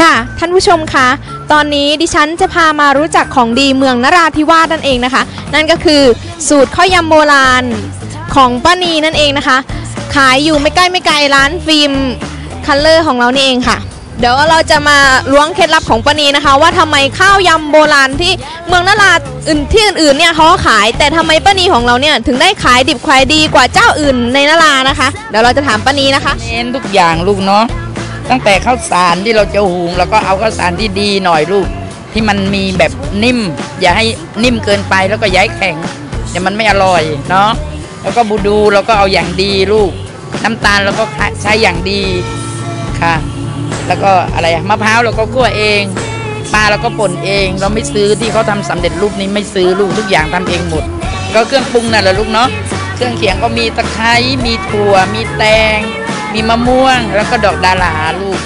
ค่ะ ท่านผู้ชมคะ ตอนนี้ดิฉันจะพามารู้จักของดีเมืองนราธิวาสนั่นเองนะคะ นั่นก็คือสูตรข้าวยำโบราณของป้านีนั่นเองนะคะ ขายอยู่ไม่ใกล้ไม่ไกลร้านฟิล์มคัลเลอร์ของเรานี่เองค่ะ เดี๋ยวเราจะมาล้วงเคล็ดลับของปานีนะคะ ว่าทำไมข้าวยำโบราณที่เมืองนราอื่นที่อื่นๆเนี่ยเขาขาย แต่ทำไมปานีของเราเนี่ยถึงได้ขายดิบขายดีกว่าเจ้าอื่นในนรานะคะ เดี๋ยวเราจะถามปานีนะคะเน้นทุกอย่างลูกเนาะตั้งแต่ข้าวสารที่เราจะหุงแล้วก็เอาข้าวสารที่ดีหน่อยลูก ที่มันมีแบบนิ่ม อย่าให้นิ่มเกินไปแล้วก็ย้ายแข็งเดี๋ยวมันไม่อร่อยเนาะแล้วก็บูดูเราก็เอาอย่างดีลูก น้ำตาลเราก็ใช้อย่างดีค่ะ แล้วก็อะไรมะพร้าวเราก็คั่วเองปลาเราก็ป่นเอง เราไม่ซื้อที่เขาทำสำเร็จรูปนี้ไม่ซื้อลูกทุกอย่างทำเองหมด ก็เครื่องปรุงนั่นแหละลูกเนาะเครื่องเคียงก็มีตะไคร้มีถั่ว มีแตง มีมะม่วง แล้วก็ดอกดาราลูก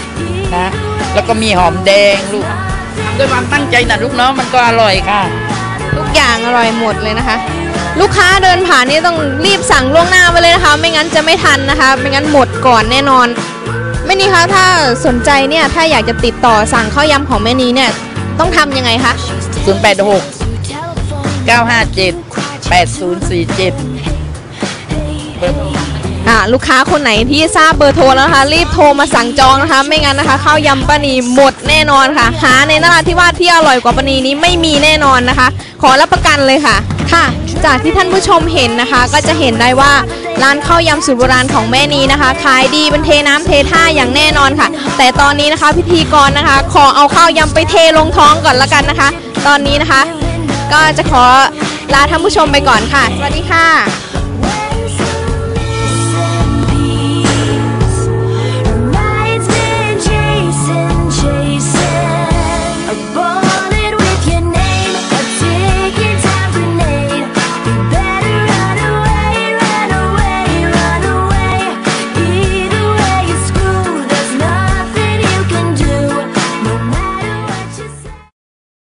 นะแล้วก็มีหอมแดงลูกทำด้วยความตั้งใจนะลูกเนาะมันก็อร่อยค่ะ ทุกอย่างอร่อยหมดเลยนะคะ ลูกค้าเดินผ่านนี่ต้องรีบสั่งล่วงหน้าไปเลยนะคะ ไม่งั้นจะไม่ทันนะคะ ไม่งั้นหมดก่อนแน่นอน แม่นีคะถ้าสนใจเนี่ยถ้าอยากจะติดต่อสั่งข้าวยำของแม่นีเนี่ยต้องทำยังไงคะ086 957 8047อ่าลูกค้าคนไหนที่ทราบเบอร์โทรแล้วนะคะ รีบโทรมาสั่งจองนะคะ ไม่งั้นนะคะข้าวยำป้านีหมดแน่นอนค่ะ หาในนราธิวาสที่อร่อยกว่าป้านีนี้ไม่มีแน่นอนนะคะ ขอรับประกันเลยค่ะ ค่ะ จากที่ท่านผู้ชมเห็นนะคะ ก็จะเห็นได้ว่า ร้านข้าวยำสูตรโบราณของแม่นีนะคะ ขายดีเป็นเทน้ำเทท่าอย่างแน่นอนค่ะ แต่ตอนนี้นะคะพิธีกรนะคะ ขอเอาข้าวยำไปเทลงท้องก่อนละกันนะคะ ตอนนี้นะคะ ก็จะขอลาท่านผู้ชมไปก่อนค่ะ สวัสดีค่ะ